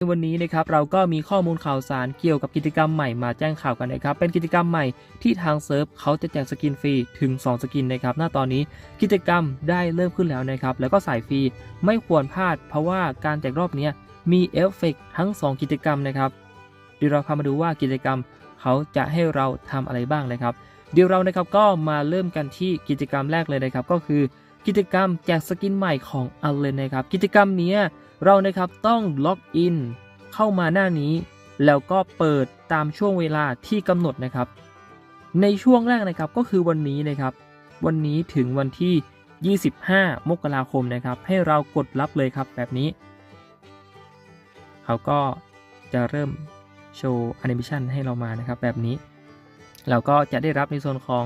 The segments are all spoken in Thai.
ในวันนี้นะครับเราก็มีข้อมูลข่าวสารเกี่ยวกับกิจกรรมใหม่มาแจ้งข่าวกันนะครับ เป็นกิจกรรมใหม่ที่ทางเซิร์ฟเขาจะแจกสกินฟรีถึง 2 สกินนะครับณตอนนี้กิจกรรมได้เริ่มขึ้นแล้วนะครับ แล้วก็สายฟรีไม่ควรพลาด เพราะว่าการแจกรอบนี้มีเอฟเฟกต์ทั้ง 2 กิจกรรมนะครับเดี๋ยวเราพามาดูว่ากิจกรรมเขาจะให้เราทำอะไรบ้างนะครับ เดี๋ยวเรานะครับก็มาเริ่มกันที่กิจกรรมแรกเลยนะครับ ก็คือ กิจกรรมแจกสกินใหม่ของอัลเลนนะครับ กิจกรรมนี้เรานะครับต้องล็อกอินเข้ามาหน้านี้ แล้วก็เปิดตามช่วงเวลาที่กำหนดนะครับ ในช่วงแรกนะครับก็คือวันนี้นะครับ วันนี้ถึงวันที่ 25 มกราคมนะครับ ให้เรากดรับเลยครับแบบนี้ เขาก็จะเริ่มโชว์แอนิเมชันให้เรามานะครับแบบนี้ เราก็จะได้รับในส่วนของ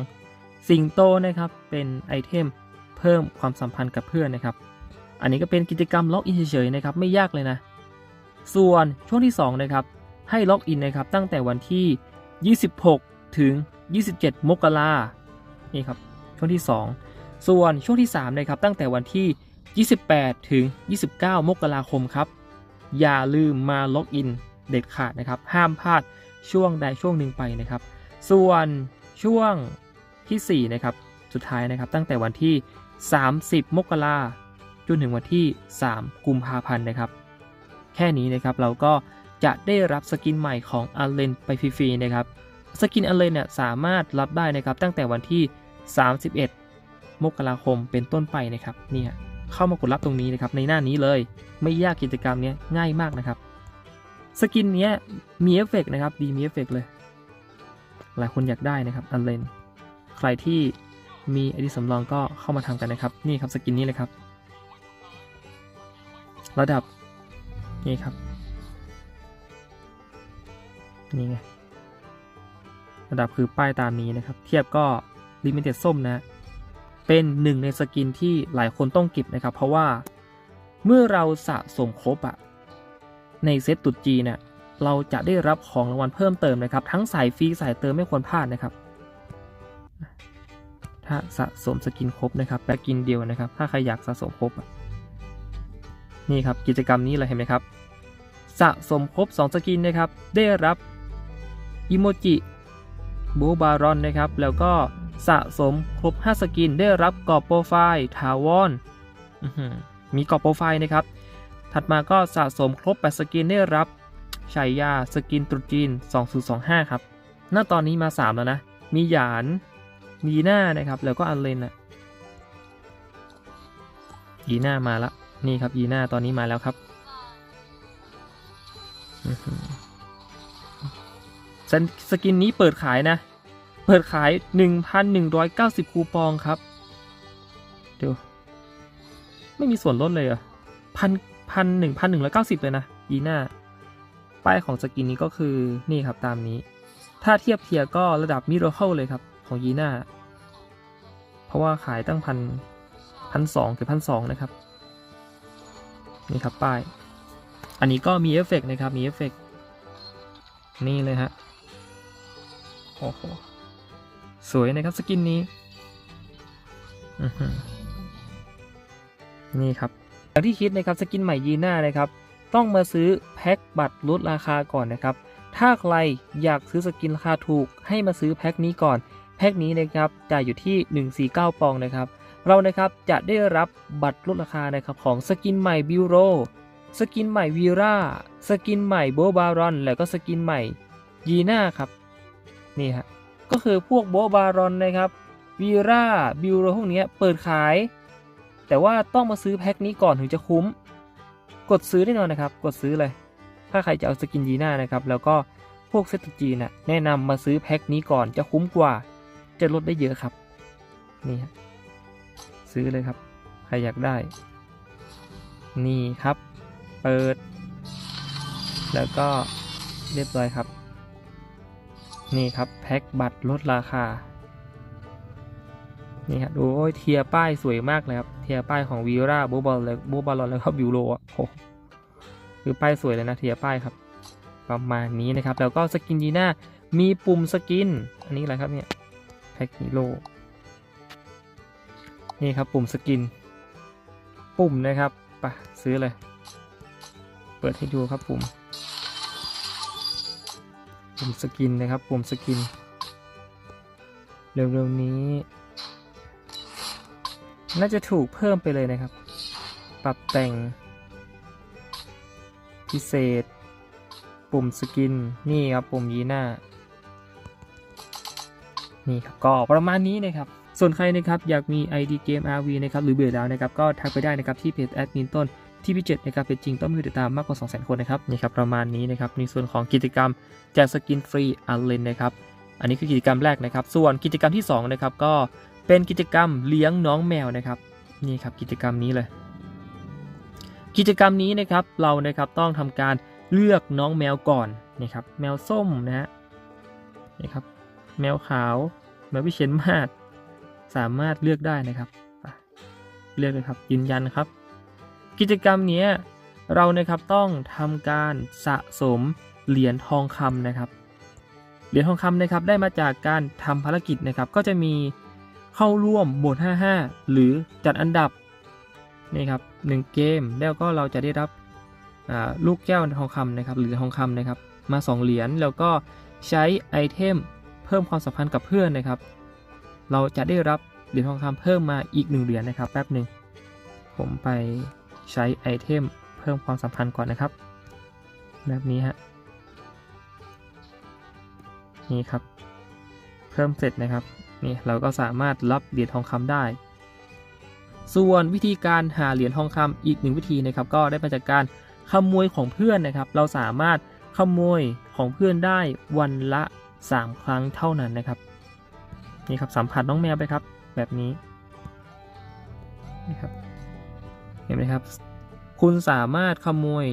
สิงโตนะครับเป็นไอเทม เพิ่มความสัมพันธ์กับเพื่อนนะครับ อันนี้ก็เป็นกิจกรรมล็อกอินเฉยๆนะครับไม่ยากเลยนะ ส่วนช่วงที่2นะครับให้ล็อกอินนะครับตั้งแต่วันที่ 26 ถึง 27 มกรานี่ครับช่วงที่ 2 ส่วนช่วงที่3นะครับตั้งแต่วันที่ 28 ถึง 29 มกราคมครับ อย่าลืมมาล็อกอินเด็ดขาดนะครับ ห้ามพลาดช่วงใดช่วงหนึ่งไปนะครับ ส่วนช่วงทีสี่4 นะครับ สุดท้ายนะครับ ตั้งแต่วันที่ 30 มกราจนถึงวันที่ 3 กุมภาพันธ์นะครับ แค่นี้นะครับเราก็จะได้รับสกินใหม่ของอัลเลนไปฟรีๆนะครับ สกินอัลเลนเนี่ยสามารถรับได้นะครับตั้งแต่วันที่ 31 มกราคมเป็นต้นไปนะครับเนี่ยเข้ามากดรับตรงนี้นะครับในหน้านี้เลย ไม่ยากกิจกรรมนี้ง่ายมากนะครับ สกินนี้มีเอฟเฟกต์นะครับดีมีเอฟเฟกต์เลย หลายคนอยากได้นะครับอันเลนใครที่ มีไอดีสำรองก็เข้ามาทำกันนะครับ นี่ครับสกินนี้เลยครับ ระดับ นี่ครับ นี่ไง ระดับคือป้ายตามนี้นะครับ เทียบก็ลิมิเต็ดส้มนะ เป็นหนึ่งในสกินที่หลายคนต้องเก็บนะครับ เพราะว่าเมื่อเราสะสมครบอะในเซตตุดจีเนี่ยเราจะได้รับของรางวัลเพิ่มเติมนะครับ ทั้งสายฟรีสายเติมไม่ควรพลาดนะครับ ถ้าสะสมสกินครบนะครับแปกินเดียวนะครับ ถ้าใครอยากสะสมครบ นี่ครับกิจกรรมนี้เลยเห็นไหมครับ สะสมครบ 2 สกินนะครับ ได้รับอิโมจิบูบารอนนะครับ แล้วก็สะสมครบ 5 สกิน ได้รับกรอบโปรไฟล์ทาวอนมีกรอบโปรไฟล์นะครับ ถัดมาก็สะสมครบ 8 สกินได้รับฉายาสกินตรุษจีน 2025 ครับณตอนนี้มา 3 แล้วนะ มีหยาน มีหน้านะครับ แล้วก็อันเลนอะยีหน้ามาละนี่ครับยีหน้าตอนนี้มาแล้วครับสสกินนี้เปิดขายนะ เปิดขาย 1,190 คูปองครับเดี๋ยวไม่มีส่วนลดเลยเหรอะพันพันหนึ่งพันหนึ่งร้อยเก้าสิบเลยนะยีหน้า ป้ายของสกินนี้ก็คือนี่ครับตามนี้ ถ้าเทียบเทียก็ระดับมิโรเคิลเลยครับ ของยีน่าเพราะว่าขายตั้งพันพันสองถึงพันสองนะครับ นี่ครับป้าย อันนี้ก็มีเอฟเฟกต์นะครับ มีเอฟเฟกต์นี่เลยฮะ โอ้โห สวยนะครับสกินนี้อนี่ครับอย่างที่คิดนะครับสกินใหม่ยีน่านะครับ ต้องมาซื้อแพ็คบัตรลดราคาก่อนนะครับถ้าใครอยากซื้อสกินราคาถูกให้มาซื้อแพ็คนี้ก่อน พ็คนี้นะครับจ่ายอยู่ที่ 149 ปองนะครับ เรานะครับจะได้รับบัตรลดราคานะครับของสกินใหม่บิวโรสกินใหม่วีราสกินใหม่โบบารอน แล้วก็สกินใหม่ยีน่าครับ นี่ฮะ ก็คือพวกโบบารอนนะครับวีราบิวโรพวกนี้เปิดขาย แต่ว่าต้องมาซื้อแพ็คนี้ก่อนถึงจะคุ้ม กดซื้อแน่นอนนะครับ กดซื้อเลย ถ้าใครจะเอาสกินยีน่านะครับ แล้วก็พวกเซตจีน่ะแนะนำมาซื้อแพ็คนี้ก่อนจะคุ้มกว่า จะลดได้เยอะครับนี่ฮะซื้อเลยครับ ใครอยากได้ นี่ครับ เปิด แล้วก็เรียบร้อยครับ นี่ครับแพ็คบัตรลดราคา นี่ครับดูโอ้ยเทียร์ป้ายสวยมากเลยครับ เทียร์ป้ายของวีราโบบอลเลยโบบอลแล้วก็บิวโรอะโอ้โหคือป้ายสวยเลยนะเทียร์ป้ายครับ ประมาณนี้นะครับ แล้วก็สกินยีน่ามีปุ่มสกิน อันนี้อะไรครับเนี่ย แพ็คฮีโร่นี่ครับปุ่มสกิน ปุ่มนะครับไปซื้อเลย เปิดให้ดูครับปุ่ม ปุ่มสกินนะครับ ปุ่มสกิน เร็วๆนี้ น่าจะถูกเพิ่มไปเลยนะครับ ปรับแต่ง พิเศษ ปุ่มสกิน นี่ครับปุ่มยีหน้า นี่ครับก็ประมาณนี้นะครับส่วนใครนะครับอยากมี ID เกม RV นะครับหรือเบื่อแล้วนะครับก็ทักไปได้นะครับที่เพจแอดมินต้นที่พิเจ็ดนะครับเป็นจริงต้องมีติดตามมากกว่า 200,000 คนนะครับนี่ครับประมาณนี้นะครับในส่วนของกิจกรรมแจกสกินฟรีอันเลนนะครับอันนี้คือกิจกรรมแรกนะครับ ส่วนกิจกรรมที่2นะครับก็เป็นกิจกรรมเลี้ยงน้องแมวนะครับนี่ครับกิจกรรมนี้เลย กิจกรรมนี้นะครับเรานะครับต้องทำการเลือกน้องแมวก่อนนะครับแมวส้มนะฮะนี่ครับ แมวขาว แมววิเชียนมาศสามารถเลือกได้นะครับ เลือกเลยครับยืนยันครับ กิจกรรมเนี้ยเรานะครับต้องทำการสะสมเหรียญทองคำนะครับ เหรียญทองคำนะครับได้มาจากการทำภารกิจนะครับ ก็จะมีเข้าร่วมโหมด55 หรือจัดอันดับนี่ครับหนึ่งเกมแล้วก็เราจะได้รับลูกแก้วทองคำนะครับหรือทองคำนะครับ มา 2 เหรียญแล้วก็ใช้ไอเทม พิ่มความสัมพันธ์กับเพื่อนนะครับ เราจะได้รับเหรียญทองคำเพิ่มมาอีกหนึ่งเหรียญนะครับ แป๊บหนึ่งผมไปใช้ไอเทมเพิ่มความสัมพันธ์ก่อนนะครับ แบบนี้ฮะนี่ครับ เพิ่มเสร็จนะครับนี่เราก็สามารถรับเหรียญทองคำได้ ส่วนวิธีการหาเหรียญทองคำอีกหนึ่งวิธีนะครับ ก็ได้มาจากการขโมยของเพื่อนนะครับ เราสามารถขโมยของเพื่อนได้วันละ 3 ครั้งเท่านั้นนะครับ นี่ครับสัมผัสน้องแมวไปครับ แบบนี้นี่ครับเห็นไหมครับ คุณสามารถขโมย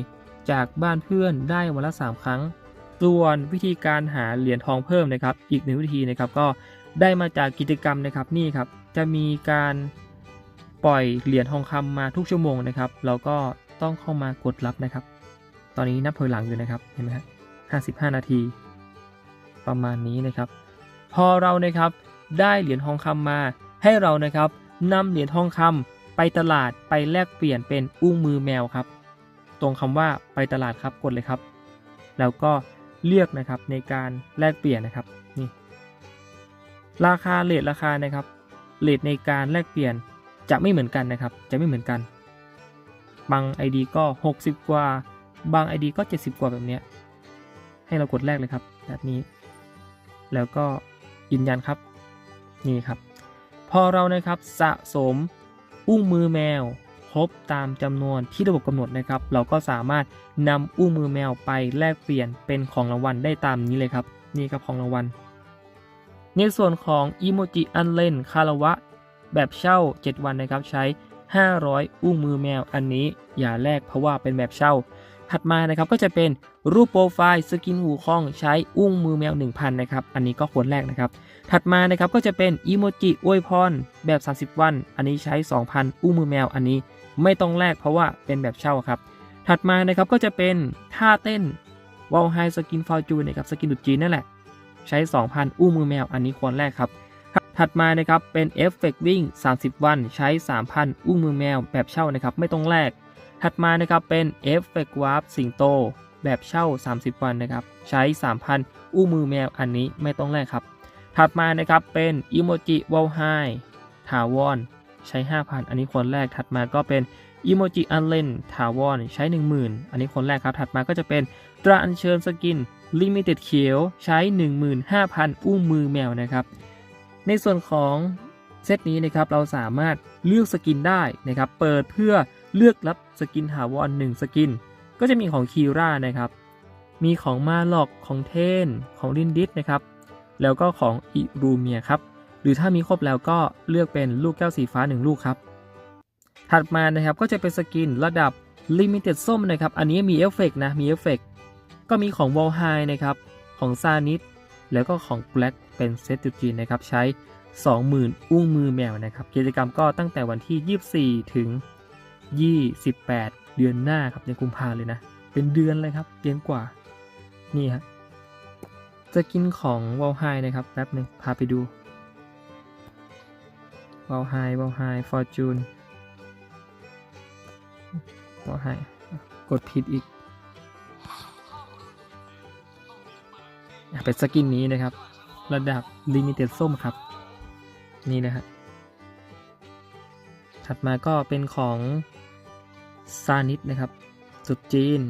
จากบ้านเพื่อนได้วันละ 3 ครั้ง ส่วนวิธีการหาเหรียญทองเพิ่มนะครับ อีกหนึ่งวิธีนะครับก็ได้มาจากกิจกรรมนะครับนี่ครับ จะมีการปล่อยเหรียญทองคำมาทุกชั่วโมงนะครับ เราก็ต้องเข้ามากดรับนะครับ ตอนนี้นับถอยหลังอยู่นะครับเห็นไหมครับ55นาที ประมาณนี้นะครับ พอเรานะครับได้เหรียญทองคำมา ให้เรานะครับนำเหรียญทองคำไปตลาดไปแลกเปลี่ยนเป็นอุ้งมือแมวครับ ตรงคำว่าไปตลาดครับกดเลยครับ แล้วก็เลือกนะครับในการแลกเปลี่ยนนะครับนี่ราคาเลทราคานะครับเลทในการแลกเปลี่ยนจะไม่เหมือนกันนะครับ จะไม่เหมือนกัน บาง ID ก็ 60 กว่า บาง ID ก็ 70 กว่าแบบเนี้ยให้เรากดแรกเลยครับ แบบนี้ แล้วก็ยืนยันครับนี่ครับ พอเรานะครับสะสมอุ้งมือแมวครบตามจำนวนที่ระบบกำหนดนะครับ เราก็สามารถนำอุ้งมือแมวไปแลกเปลี่ยนเป็นของรางวัลได้ตามนี้เลยครับ นี่ครับของรางวัล ในส่วนของอีโมจิอันเล่นคาราวะ แบบเช่า 7 วันนะครับใช้ 500 อุ้งมือแมวอันนี้อย่าแลกเพราะว่าเป็นแบบเช่า ถัดมานะครับก็จะเป็นรูปโปรไฟล์สกินหูคองใช้อุ้งมือแมว 1,000 นะครับ อันนี้ก็ควรแรกนะครับ ถัดมานะครับก็จะเป็นอีโมจิอวยพรแบบ 30 วัน อันนี้ใช้ 2,000 อุ้งมือแมว อันนี้ไม่ต้องแลกเพราะว่าเป็นแบบเช่าครับ ถัดมานะครับก็จะเป็นท่าเต้นวอลไฮสกินฟอร์จูนนะครับสกินดุดจีนนั่นแหละ ใช้ 2,000 อุ้งมือแมว อันนี้ควรแรกครับถัดมานะครับเป็นเอฟเฟกวิ่ง 30 วัน ใช้ 3,000 อุ้งมือแมว แบบเช่านะครับไม่ต้องแลก ถัดมานะครับเป็นเอฟเฟกวาร์ปสิงโต แบบเช่า 30 วันนะครับ ใช้ 3,000อุ้มือแมวอันนี้ไม่ต้องแลกครับ ถัดมานะครับเป็นอิโมจิวอลไฮถาวรใช้ 5,000 อันนี้คนแรก ถัดมาก็เป็นอิโมจิอันเลนถาวรใช้ 10,000 อันนี้คนแรกครับ ถัดมาก็จะเป็นตราอัญเชิญสกินลิมิเต็ดเขียวใช้ 15,000อุ้มือแมวนะครับ ในส่วนของเซตนี้นะครับเราสามารถเลือกสกินได้นะครับ เปิดเพื่อ เลือกรับสกินถาวร1สกิน ก็จะมีของคีร่านะครับ มีของมาล็อกของเทน ของลินดิสนะครับ แล้วก็ของอิรูเมียครับ หรือถ้ามีครบแล้วก็เลือกเป็นลูกแก้วสีฟ้า 1 ลูกครับ ถัดมานะครับก็จะเป็นสกินระดับ Limited ส้มนะครับ อันนี้มีเอฟเฟกนะ มีเอฟเฟกก็มีของ w a l h i นะครับ ของซานิดแล้วก็ของ Black เป็นเซตจุดจีนนะครับ ใช้ 20,000 อุ้งมือแมวนะครับ กิจกรรมก็ตั้งแต่วันที่ 24 ถึง 28 เดือนหน้าครับในกุมภาเลยนะ เป็นเดือนเลยครับเดือนกว่า นี่ฮะจะกินของวอลไฮนะครับแป๊บหนึ่งพาไปดูวอลไฮวอลไฮฟอร์จูนวอลไฮกดผิดอีกเป็นสกินนี้นะครับ ระดับลิมิเต็ดส้มครับ นี่นะฮะถัดมาก็เป็นของ ซานิสนะครับสุดจีน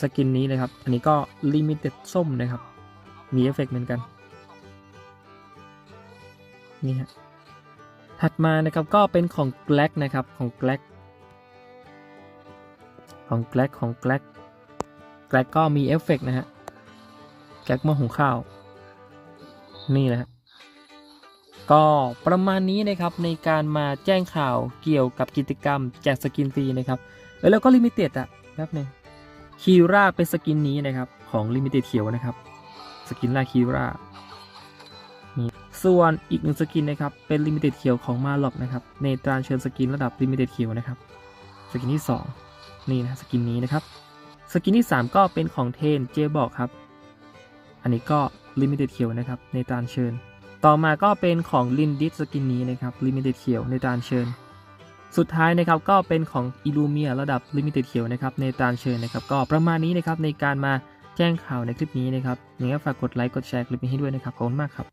สกินนี้นะครับ อันนี้ก็ลิมิเต็ดส้มนะครับ มีเอฟเฟกต์เหมือนกัน นี่ฮะ ถัดมานะครับก็เป็นของ g l a c นะครับ ของ g l a c ของ g l a c ของ g l a c g l a c ก็มีเอฟเฟกต์นะฮะ g l a c หม้อหุงข้าว นี่แหละฮะ ก็ประมาณนี้นะครับในการมาแจ้งข่าวเกี่ยวกับกิจกรรมแจกสกินฟรีนะครับเออแล้วก็ลิมิเต็ดอะแป๊บนึงคีราเป็นสกินนี้นะครับของลิมิเต็ดเขียวนะครับสกินล่าคีราส่วนอีกหนึ่งสกินนะครับเป็นลิมิเต็ดเขียวของมาล็อกนะครับในตราเชิญสกินระดับลิมิเต็ดเขียวนะครับสกินที่ 2 นี่นะสกินนี้นะครับสกินที่ 3 ก็เป็นของเทนเจบอกครับ อันนี้ก็ลิมิเต็ดเขียวนะครับในตราเชิญ ต่อมาก็เป็นของลินดิสสกินนี้นะครับลิมิเต็ดเขียวในตานเชิญ สุดท้ายนะครับก็เป็นของอิลูเมียระดับลิมิเต็ดเขียวนะครับในตานเชิญนะครับก็ประมาณนี้นะครับในการมาแจ้งข่าวในคลิปนี้นะครับยังไงก็ฝากกดไลค์กดแชร์คลิปนี้ให้ด้วยนะครับขอบคุณมากครับ